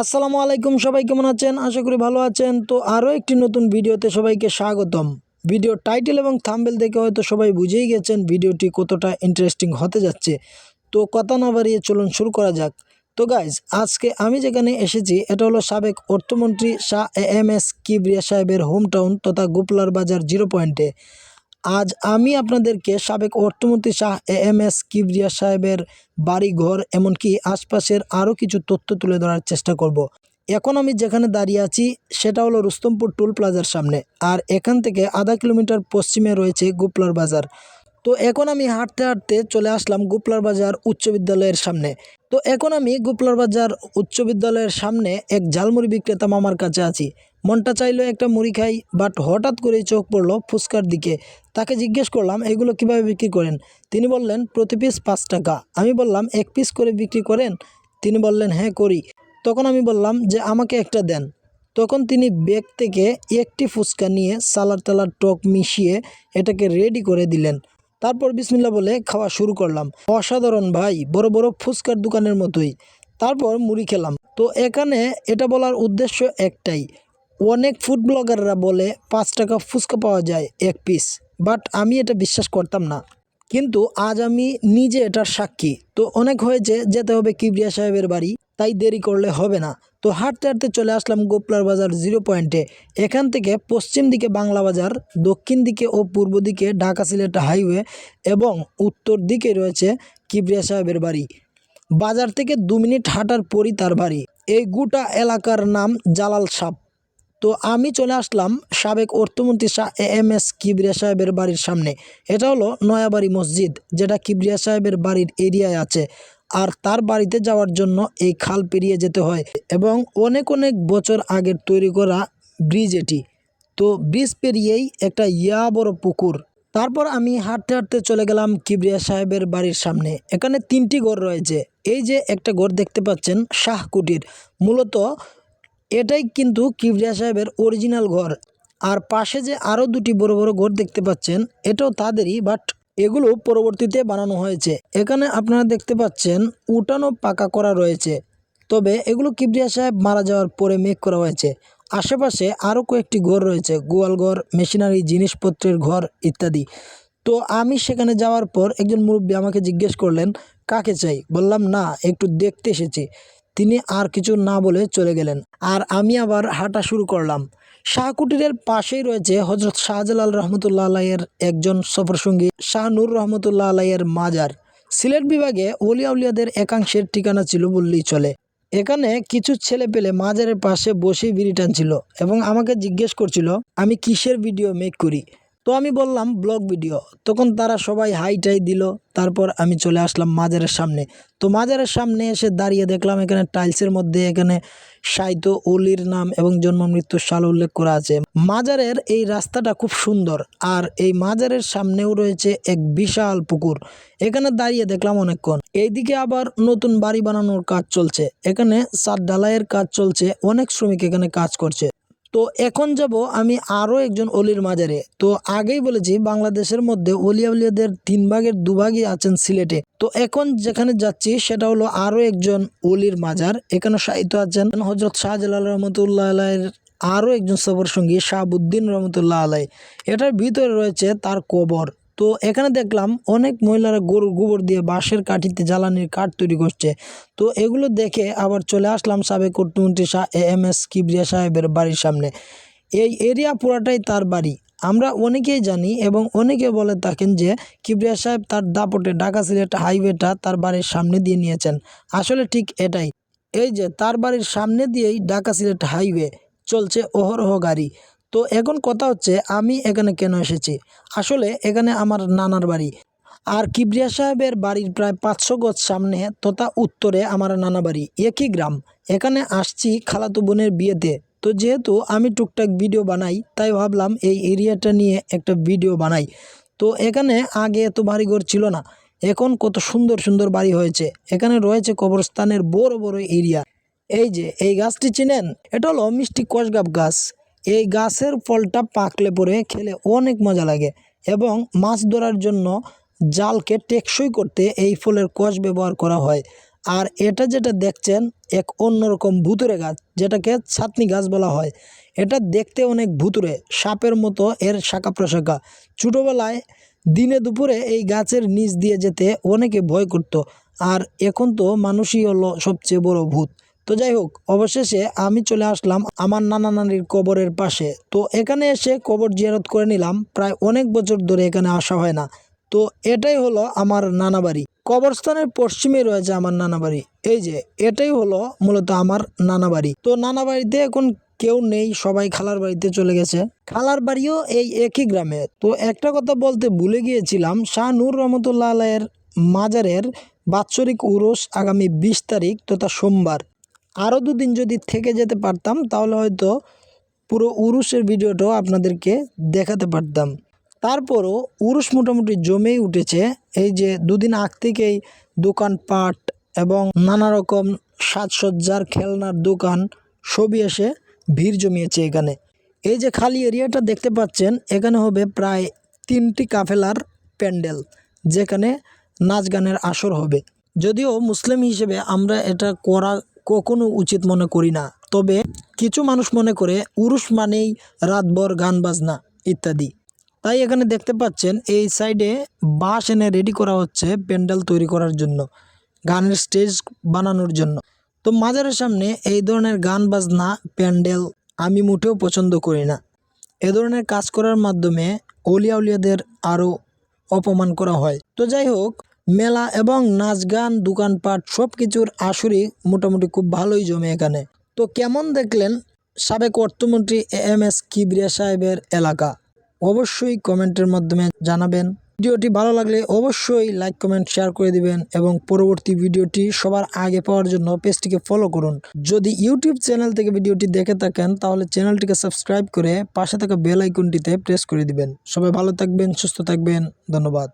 আসসালামু আলাইকুম, সবাই কেমন আছেন? আশা করি ভালো আছেন। তো আরও একটি নতুন ভিডিওতে সবাইকে স্বাগতম। ভিডিও টাইটেল এবং থাম্বেল দেখে হয়তো সবাই বুঝেই গেছেন ভিডিওটি কতটা ইন্টারেস্টিং হতে যাচ্ছে। তো কথা না বাড়িয়ে চলুন শুরু করা যাক। তো গাইজ আজকে আমি যেখানে এসেছি, এটা হলো সাবেক অর্থমন্ত্রী শাহ এম এস কিবরিয়া সাহেবের হোম টাউন তথা গোপলার বাজার জিরো পয়েন্টে আজ আমি আপনাদেরকে সাবেক অর্থমন্ত্রী Shah A M S Kibria সাহেবের বাড়িঘর এমনকি আশপাশের আরও কিছু তথ্য তুলে ধরার চেষ্টা করব। এখন আমি যেখানে দাঁড়িয়ে আছি, সেটা হলো রুস্তমপুর টোল প্লাজার সামনে আর এখান থেকে আধা কিলোমিটার পশ্চিমে রয়েছে গোপলার বাজার তো এখন আমি হাঁটতে হাঁটতে চলে আসলাম গোপলার বাজার উচ্চ বিদ্যালয়ের সামনে। তো এখন আমি গোপলার বাজার উচ্চ বিদ্যালয়ের সামনে এক ঝালমুড়ি বিক্রেতা মামার কাছে আছি। মনটা চাইলো একটা মুড়ি খাই বাট হঠাৎ করেই চোখ পড়ল ফুচকার দিকে। তাকে জিজ্ঞেস করলাম, এগুলো কীভাবে বিক্রি করেন? তিনি বললেন, প্রতি পিস পাঁচ টাকা। আমি বললাম, এক পিস করে বিক্রি করেন? তিনি বললেন হ্যাঁ করি। তখন আমি বললাম যে, আমাকে একটা দেন। তখন তিনি ব্যাগ থেকে একটি ফুচকা নিয়ে সালার টালার টক মিশিয়ে এটাকে রেডি করে দিলেন। তারপর বিসমিল্লা বলে খাওয়া শুরু করলাম। অসাধারণ ভাই, বড় বড় ফুচকার দোকানের মতোই। তারপর মুড়ি খেলাম। তো এখানে এটা বলার উদ্দেশ্য একটাই। অনেক ফুড ব্লগাররা বলে পাঁচ টাকা ফুচকা পাওয়া যায় এক পিস বাট আমি এটা বিশ্বাস করতাম না। কিন্তু আজ আমি নিজে এটার সাক্ষী। তো অনেক হয়েছে যেতে হবে কিবরিয়া সাহেবের বাড়ি, তাই দেরি করলে হবে না। তো হাঁটতে হাঁটতে চলে আসলাম গোপলার বাজার জিরো পয়েন্টে। এখান থেকে পশ্চিম দিকে বাংলা বাজার, দক্ষিণ দিকে ও পূর্ব দিকে ঢাকা সিলেট হাইওয়ে এবং উত্তর দিকে রয়েছে কিবরিয়া সাহেবের বাড়ি। বাজার থেকে দু মিনিট হাঁটার পরই তার বাড়ি। এই গোটা এলাকার নাম জালাল সাপ। তো আমি চলে আসলাম সাবেক অর্থমন্ত্রী Shah A M S Kibria সাহেবের বাড়ির সামনে। এটা হলো নয়াবাড়ি মসজিদ, যেটা কিবরিয়া সাহেবের বাড়ির এরিয়ায় আছে। আর তার বাড়িতে যাওয়ার জন্য এই খাল পেরিয়ে যেতে হয় এবং অনেক অনেক বছর আগের তৈরি করা ব্রিজ এটি। তো ব্রিজ পেরিয়েই একটা ইয়া বড় পুকুর। তারপর আমি হাঁটতে হাঁটতে চলে গেলাম কিবরিয়া সাহেবের বাড়ির সামনে। এখানে তিনটি ঘর রয়েছে। এই যে একটা ঘর দেখতে পাচ্ছেন, শাহ কুটির। মূলত এটাই কিন্তু কিবরিয়া সাহেবের অরিজিনাল ঘর। আর পাশে যে আরও দুটি বড় বড় ঘর দেখতে পাচ্ছেন, এটাও তাদেরই বাট এগুলো পরবর্তীতে বানানো হয়েছে। এখানে আপনারা দেখতে পাচ্ছেন, উঠানো পাকা করা রয়েছে। তবে এগুলো কিবরিয়া সাহেব মারা যাওয়ার পরে মেক করা হয়েছে। আশেপাশে আরও কয়েকটি ঘর রয়েছে, গোয়াল ঘর, মেশিনারি, জিনিসপত্রের ঘর ইত্যাদি। তো আমি সেখানে যাওয়ার পর একজন মুরব্বী আমাকে জিজ্ঞেস করলেন, কাকে চাই? বললাম, না, একটু দেখতে এসেছি। তিনি আর কিছু না বলে চলে গেলেন। আর আমি আবার হাঁটা শুরু করলাম। শাহকুটিরের পাশেই রয়েছে হজরত শাহজালাল রহমতুল্লাহ আলাইয়ের একজন সফরসঙ্গী, শাহ নূর রহমতুল্লাহ আলাইয়ের মাজার। সিলেট বিভাগে ওলিয়া উলিয়াদের একাংশের ঠিকানা ছিল বললেই চলে। এখানে কিছু ছেলে পেলে মাজারের পাশে বসেই বিড়ি টানছিল এবং আমাকে জিজ্ঞেস করছিল, আমি কিসের ভিডিও মেক করি? তো আমি বললাম, ব্লগ ভিডিও। তখন তারা সবাই হাই টাই দিল। তারপর আমি চলে আসলাম মাজারের সামনে। তো মাজারের সামনে এসে দাঁড়িয়ে দেখলাম এখানে টাইলসের মধ্যে এখানে সাইতো অলির নাম এবং জন্ম মৃত্যুর সাল উল্লেখ করা আছে। মাজারের এই রাস্তাটা খুব সুন্দর আর এই মাজারের সামনেও রয়েছে এক বিশাল পুকুর। এখানে দাঁড়িয়ে দেখলাম অনেকক্ষণ। এইদিকে আবার নতুন বাড়ি বানানোর কাজ চলছে। এখানে সাত ঢালাইয়ের কাজ চলছে। অনেক শ্রমিক এখানে কাজ করছে। তো এখন যাব আমি আরও একজন অলির মাজারে। তো আগেই বলেছি, বাংলাদেশের মধ্যে অলিয়া উলিয়াদের তিন ভাগের দুভাগই আছেন সিলেটে। তো এখন যেখানে যাচ্ছি, সেটা হলো আরও একজন অলির মাজার। এখানে সাহিত্য আছেন হজরত শাহজালাল রহমতুল্লাহ আলাইয়ের আরও একজন সবর সঙ্গী শাহাবুদ্দিন রহমতুল্লাহ আলাই এটার ভিতরে রয়েছে তার কবর। তো এখানে দেখলাম অনেক মহিলারা গরুর গোবর দিয়ে বাঁশের কাঠিতে জ্বালানির কাঠ তৈরি করছে। তো এগুলো দেখে আবার চলে আসলাম সাবেক অর্থমন্ত্রী Shah A M S Kibria সাহেবের বাড়ির সামনে। এই এরিয়া পুরাটাই তার বাড়ি। আমরা অনেকেই জানি এবং অনেকে বলে থাকেন যে কিবরিয়া সাহেব তার দাপটে ঢাকা সিলেট হাইওয়েটা তার বাড়ির সামনে দিয়ে নিয়েছেন। আসলে ঠিক এটাই। এই যে তার বাড়ির সামনে দিয়েই ঢাকা সিলেট হাইওয়ে চলছে অহরহ গাড়ি। তো এখন কথা হচ্ছে, আমি এখানে কেন এসেছি? আসলে এখানে আমার নানার বাড়ি। আর কিবরিয়া সাহেবের বাড়ির প্রায় পাঁচশো গজ সামনে তথা উত্তরে আমার নানা বাড়ি। একই গ্রাম। এখানে আসছি খালাতো বোনের বিয়েতে। তো যেহেতু আমি টুকটাক ভিডিও বানাই, তাই ভাবলাম এই এরিয়াটা নিয়ে একটা ভিডিও বানাই। তো এখানে আগে এত বাড়িঘর ছিল না। এখন কত সুন্দর সুন্দর বাড়ি হয়েছে। এখানে রয়েছে কবরস্থানের বড় বড় এরিয়া। এই যে, এই গাছটি চিনেন? এটা হলো মিষ্টি কষগাব গাছ। এই গাছের ফলটা পাকলে পরে খেলে অনেক মজা লাগে এবং মাছ ধরার জন্য জালকে টেকসই করতে এই ফলের কষ ব্যবহার করা হয়। আর এটা যেটা দেখছেন, এক অন্যরকম ভুতুরে গাছ, যেটাকে ছাতনি গাছ বলা হয়। এটা দেখতে অনেক ভুতুরে সাপের মতো এর শাখা প্রশাখা। ছোটোবেলায় দিনে দুপুরে এই গাছের নিচ দিয়ে যেতে অনেকে ভয় করত। আর এখন তো মানুষই হলো সবচেয়ে বড় ভূত। তো যাই হোক, অবশেষে আমি চলে আসলাম আমার নানা নানির কবরের পাশে। তো এখানে এসে কবর জিয়ারত করে নিলাম, প্রায় অনেক বছর ধরে এখানে আসা হয় না। তো এটাই হলো আমার নানা বাড়ি। কবরস্থানের পশ্চিমে রয়েছে আমার নানা বাড়ি। এই যে, এটাই হলো মূলত আমার নানা বাড়ি। তো নানা বাড়িতে এখন কেউ নেই, সবাই খালার বাড়িতে চলে গেছে। খালার বাড়িও এই একই গ্রামে। তো একটা কথা বলতে ভুলে গিয়েছিলাম, শাহ নূর রহমতুল্লাহ আলাইয়ের মাজারের বাৎসরিক উরুস আগামী বিশ তারিখ, তথা সোমবার। আরও দুদিন যদি থেকে যেতে পারতাম, তাহলে হয়তো পুরো উরুসের ভিডিওটাও আপনাদেরকে দেখাতে পারতাম। তারপরও উরুস মোটামুটি জমেই উঠেছে। এই যে দুদিন আগ থেকেই দোকানপাট এবং নানা রকম সাজসজ্জার খেলনার দোকান, সবই এসে ভিড় জমিয়েছে এখানে। এই যে খালি এরিয়াটা দেখতে পাচ্ছেন, এখানে হবে প্রায় তিনটি কাফেলার প্যান্ডেল, যেখানে নাচ গানের আসর হবে। যদিও মুসলিম হিসেবে আমরা এটা করা কখনো উচিত মনে করি না। তবে কিছু মানুষ মনে করে উরুষ মানেই রাতভর গান বাজনা ইত্যাদি। তাই এখানে দেখতে পাচ্ছেন, এই সাইডে বাঁশ এনে রেডি করা হচ্ছে প্যান্ডেল তৈরি করার জন্য, গানের স্টেজ বানানোর জন্য। তো মাজারের সামনে এই ধরনের গান বাজনা, প্যান্ডেল আমি মোটেও পছন্দ করি না। এ ধরনের কাজ করার মাধ্যমে অলিয়া উলিয়াদের আরও অপমান করা হয়। তো যাই হোক মেলা এবং নাচ গান, দোকানপাট সব কিছুর আসরই মোটামুটি খুব ভালোই জমে এখানে। তো কেমন দেখলেন সাবেক অর্থমন্ত্রী এ এম এস কিবরিয়া সাহেবের এলাকা? অবশ্যই কমেন্টের মাধ্যমে জানাবেন। ভিডিওটি ভালো লাগলে অবশ্যই লাইক, কমেন্ট, শেয়ার করে দিবেন এবং পরবর্তী ভিডিওটি সবার আগে পাওয়ার জন্য পেজটিকে ফলো করুন। যদি ইউটিউব চ্যানেল থেকে ভিডিওটি দেখে থাকেন, তাহলে চ্যানেলটিকে সাবস্ক্রাইব করে পাশে থাকা বেল আইকনটিতে প্রেস করে দিবেন। সবাই ভালো থাকবেন, সুস্থ থাকবেন, ধন্যবাদ।